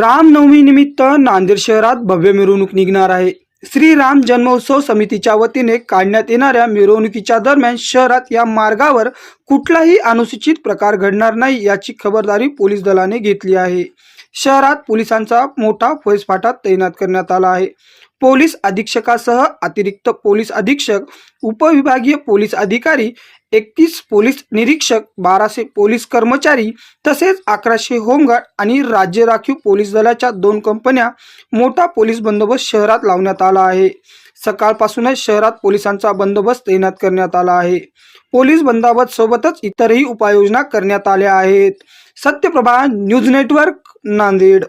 रामनवमी निमित्त नांदेड शहरात भव्य मिरवणूक निघणार आहे. श्रीराम जन्मोत्सव समितीच्या वतीने काढण्यात येणाऱ्या मिरवणुकीच्या दरम्यान शहरात या मार्गावर कुठलाही अनुसूचित प्रकार घडणार नाही याची खबरदारी पोलीस दलाने घेतली आहे. शहरात पोलिसांचा मोठा फौजफाटा तैनात करण्यात आला आहे. पोलीस अधीक्षकासह अतिरिक्त पोलीस अधीक्षक उपविभागीय पोलीस अधिकारी एकतीस पोलीस निरीक्षक बाराशे पोलीस कर्मचारी तसेच अकराशे होमगार्ड आणि राज्य राखीव पोलीस दलाच्या दोन कंपन्या मोठा पोलीस बंदोबस्त शहरात लावण्यात आला आहे. सकाळपासूनच शहरात पोलिसांचा बंदोबस्त तैनात करण्यात आला आहे. पोलीस बंदोबस्त सोबतच इतरही उपाययोजना करण्यात आल्या आहेत. Satyaprabha news network Nanded.